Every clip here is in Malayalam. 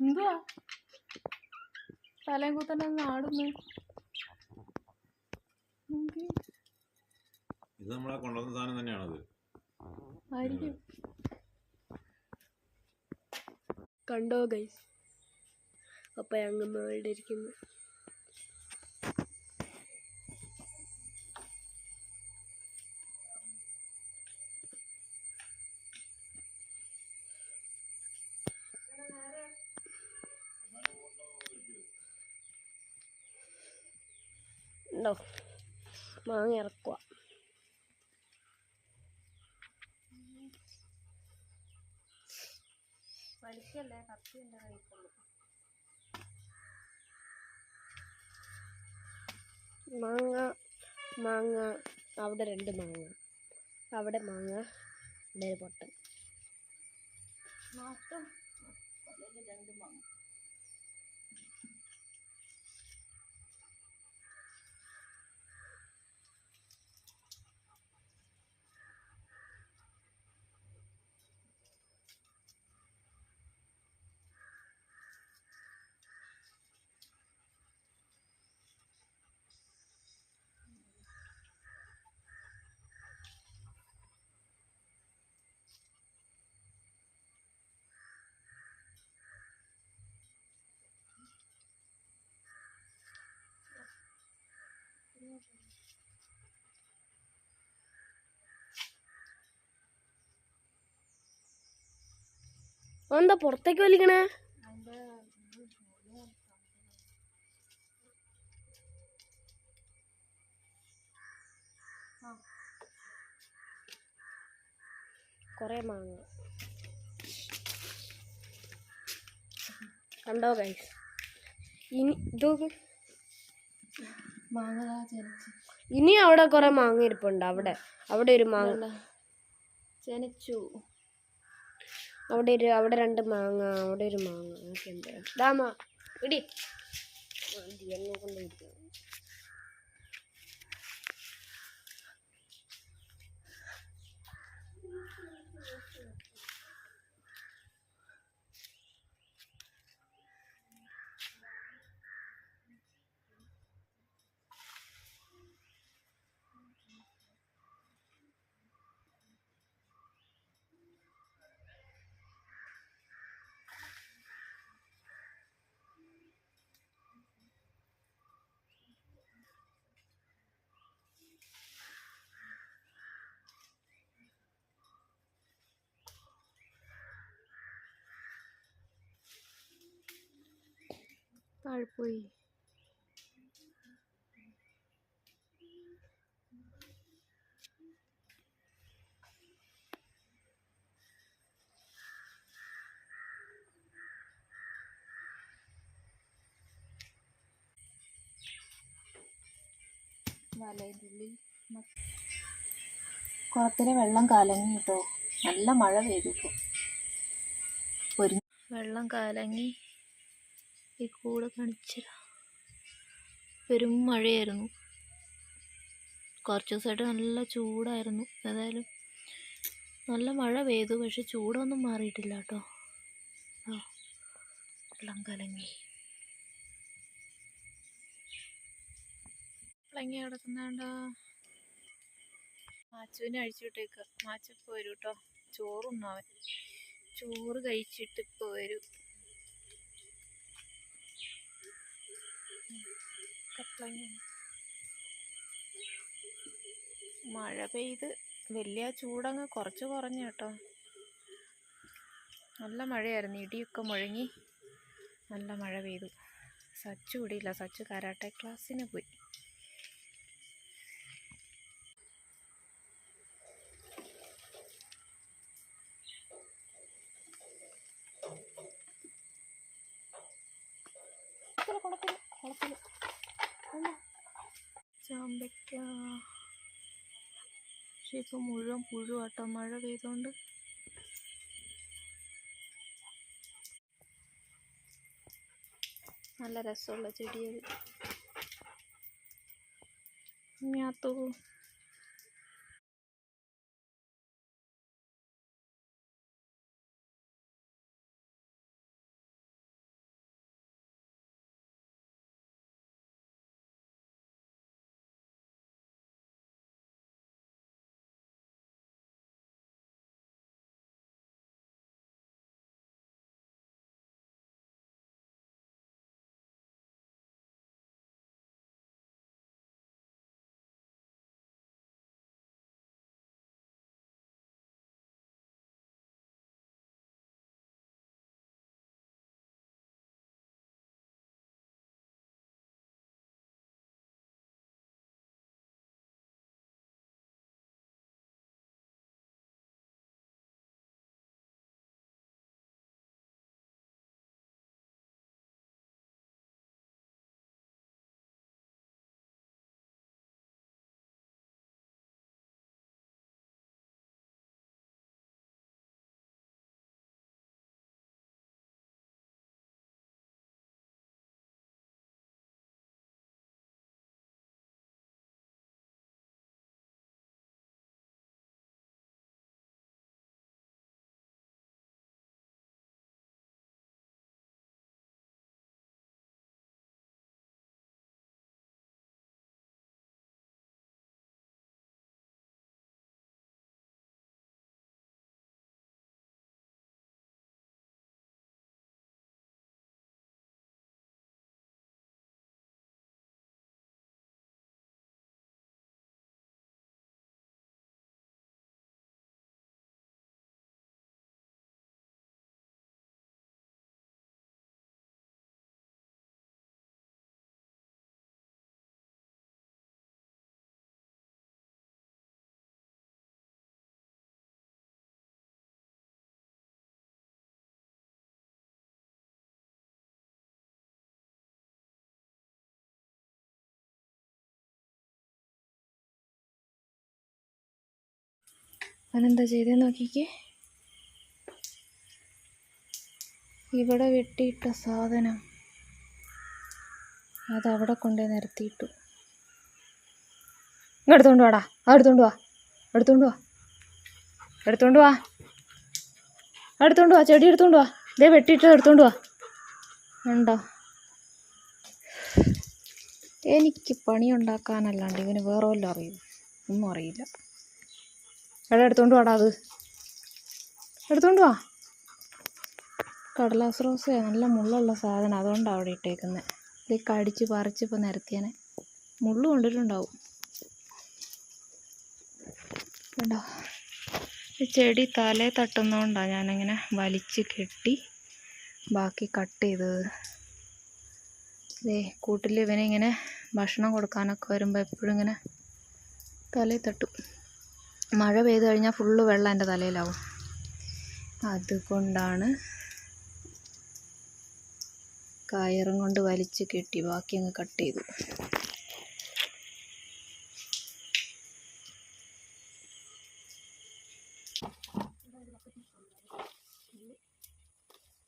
എന്തുവാ? തലയും കൂത്തന്നെ ആടുന്നു. ഇത് നമ്മളെ കൊണ്ടുവന്ന സാധനം തന്നെയാണത്. ആയിരിക്കും. കണ്ടോ ഗൈസ് അപ്പൊ അങ്ങ് മേളിൽ ഇരിക്കുന്നു ഉണ്ടോ മാങ്ങ ഇറക്കുക. വലിക്കല്ലേ കത്തി എന്നെ കഴിക്കുള്ളൂ മാങ്ങ മാങ്ങ അവിടെ രണ്ട് മാങ്ങ. അവിടെ മാങ്ങ ഇവിടെ പൊട്ടൻ. രണ്ട് മാങ്ങ. എന്താ പുറത്തേക്ക് വലിക്കണേ? കുറെ മാങ്ങ. കണ്ടോ ഗൈസ് ഇനി ഇതൊക്കെ ഇനി അവിടെ കുറേ മാങ്ങ ഇരിപ്പുണ്ട്. അവിടെ അവിടെ ഒരു മാങ്ങ. ചെനച്ചു. അവിടെ ഒരു അവിടെ രണ്ട് മാങ്ങ അവിടെ ഒരു മാങ്ങ. അതൊക്കെ ദാമാ ഇടി. കൊണ്ട്. താഴെ പോയി. വലയുടെ ഉള്ളിൽ കുളത്തിലെ വെള്ളം കലങ്ങി കേട്ടോ നല്ല മഴ പെയ്തു ഇപ്പോൾ വെള്ളം കലങ്ങി. ഈ കൂടെ കാണിച്ചതാ പെരും മഴയായിരുന്നു. കുറച്ച് ദിവസമായിട്ട് നല്ല ചൂടായിരുന്നു. ഏതായാലും നല്ല മഴ പെയ്തു പക്ഷെ ചൂടൊന്നും മാറിയിട്ടില്ല കേട്ടോ. വെള്ളം കലങ്ങി. കലങ്ങി കിടക്കുന്നാണ്ടോ മാച്ചുവിനെ അഴിച്ചു വിട്ടേക്ക്. മാച്ചു പോരൂട്ടോ കേട്ടോ. ചോറുണ്ണാവൻ ചോറ് കഴിച്ചിട്ട് ഇപ്പോൾ വരും കപ്പളങ്ങ മഴ പെയ്ത് വലിയ ചൂടങ്ങ് കുറച്ച് കുറഞ്ഞു കേട്ടോ. നല്ല മഴയായിരുന്നു. ഇടിയൊക്കെ മുഴങ്ങി നല്ല മഴ പെയ്തു. സച്ചു ഇവിടെയില്ല സച്ചു കരാട്ടെ ക്ലാസ്സിന് പോയി. കുളത്തിൽ, കുളത്തിൽ. ചാമ്പയ്ക്ക പക്ഷെ മുഴുവൻ മുഴുവൻ പുഴുവാട്ടോ മഴ പെയ്തോണ്ട്. നല്ല രസമുള്ള ചെടിയത് ഞാത്തു അവനെന്താ ചെയ്തേ നോക്കിക്കേ. ഇവിടെ വെട്ടിയിട്ട സാധനം അതവിടെ കൊണ്ടുപോയി നിരത്തിയിട്ടു ഇങ്ങ് എടുത്തോണ്ട് വാടാ. ആ എടുത്തോണ്ട് വാ. എടുത്തോണ്ട് വാ. എടുത്തോണ്ട് വാ. എടുത്തോണ്ട് വാ. ചെടി എടുത്തോണ്ട് വാ. ഇതേ വെട്ടിയിട്ട് എടുത്തോണ്ട് വാ. ഉണ്ടോ എനിക്ക് പണി പണിയുണ്ടാക്കാനല്ലാണ്ട് ഇവന് വേറെ വല്ലതും അറിയൂ? ഒന്നും അറിയില്ല. എടാ എടുത്തോണ്ട് വാടാ അത്. എടുത്തോണ്ട് വാ. കടലാസ് റോസ് നല്ല മുള്ളുള്ള സാധനം അതുകൊണ്ടാണ് അവിടെ ഇട്ടേക്കുന്നത് ഇത് കടിച്ച് പറിച്ച് ഇപ്പോൾ നിരത്തിയനെ. മുള്ളു കൊണ്ടിട്ടുണ്ടാവും. കണ്ടോ? ഈ ചെടി തലേ തട്ടുന്നതുകൊണ്ടാണ് ഞാനിങ്ങനെ വലിച്ച് കെട്ടി ബാക്കി കട്ട് ചെയ്തത്. ഇതേ കൂട്ടിൽ ഇവനിങ്ങനെ ഭക്ഷണം കൊടുക്കാനൊക്കെ വരുമ്പോൾ എപ്പോഴും ഇങ്ങനെ തലേ തട്ടും. മഴ പെയ്ത് കഴിഞ്ഞാൽ ഫുള്ള് വെള്ളം എന്റെ തലയിലാവും. അതുകൊണ്ടാണ് കയറും കൊണ്ട് വലിച്ച് കെട്ടി ബാക്കി അങ്ങ് കട്ട് ചെയ്തു.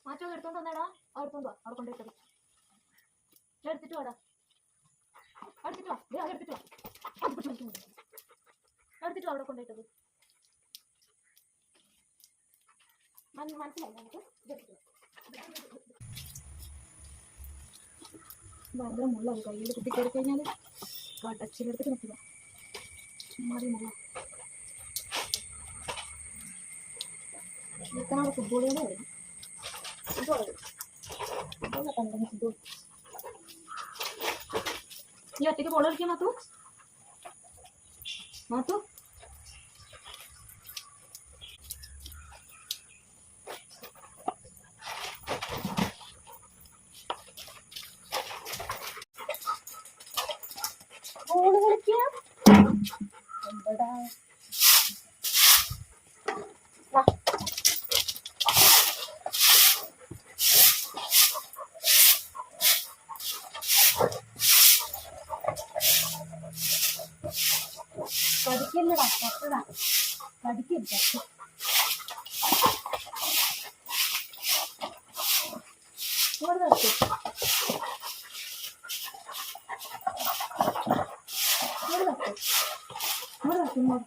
മാറ്റം എടുത്തോണ്ട് വന്നേടാ. വാ. അവിടെ എടുത്തിട്ട് വാടാ. എടുത്തിട്ട് വാ. എടുത്തിട്ട് വാ. വാ അവിടെ കൊണ്ടിട്ടത് മന- മനസ്സിലായി നമുക്ക്. ഭയങ്കര മുള്ള കയ്യിൽ കുത്തി കയറി കഴിഞ്ഞാൽ കടച്ചിലെടുത്ത് നിൽക്കില്ല മാറി മുള്ള ഇതൊക്കെ ഫുട്ബോൾ കളി വരും ഫുട്ബോൾ ഫുട്ബോൾ നീ ഒറ്റയ്ക്ക് ബോൾ മാത്തു? മാത്തു? ബോൾ കളിക്കാം എന്തടാ വാ കടിക്കല്ലടാ കട്ടടാ കടിക്കരുത് ഇങ്ങോട്ട് നിർത്ത് ഇങ്ങോട്ട് നിർത്ത് ഇങ്ങോട്ട് നിർത്ത് ഇങ്ങോട്ട്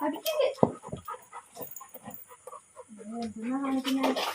കടിക്കരുത് എന്തെന്നാ കാണിക്കുന്നത് ഇതെന്താ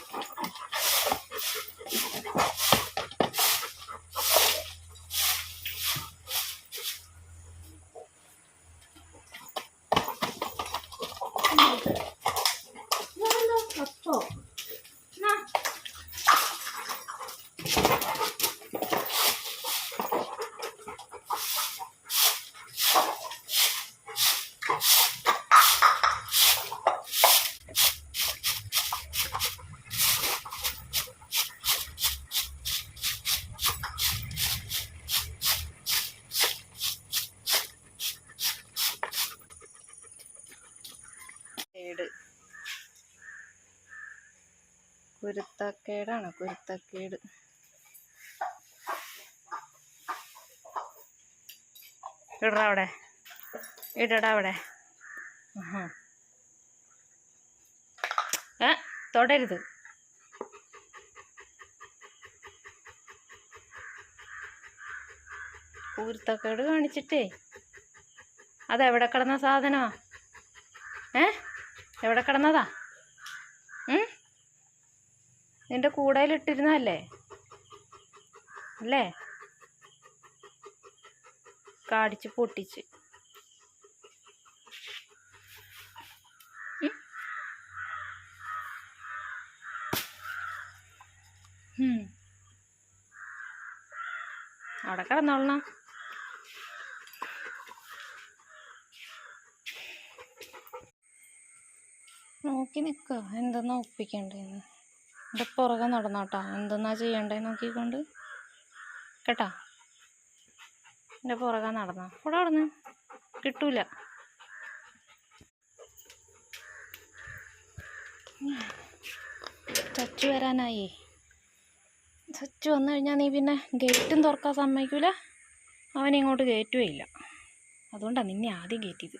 കുരുത്തക്കേടാണ് കുരുത്തക്കേട്. ഇടടാ അവിടെ. ഇടടാ അവിടെ. ഏ തൊടരുത്. കുരുത്തക്കേട് കാണിച്ചിട്ടേ. അതെവിടെ കിടന്ന സാധനമാ? ഏ എവിടെ കിടന്നതാ? നിന്റെ ഇട്ടിരുന്നല്ലേ അല്ലേ? കാടിച്ച് പൊട്ടിച്ച്. അവിടെ കിടന്നോളണം. നോക്കി നിൽക്കുക എന്താ ഒപ്പിക്കണ്ടേന്ന്. എന്റെ പുറകെ നടന്നോട്ടോ എന്തെന്നാ ചെയ്യണ്ടേ നോക്കിക്കൊണ്ട്. കേട്ടാ? എന്റെ പുറകെ നടന്നോ. ഇവിടെ നടന്ന്. കിട്ടൂല. ചച്ചു വരാനായി. ചച്ചു വന്നു കഴിഞ്ഞാൽ നീ പിന്നെ ഗേറ്റും തുറക്കാൻ സമ്മതിക്കൂല? അവൻ ഇങ്ങോട്ട് കയറ്റുകയില്ല അതുകൊണ്ടാണ് നിന്നെ ആദ്യം കയറ്റിയത്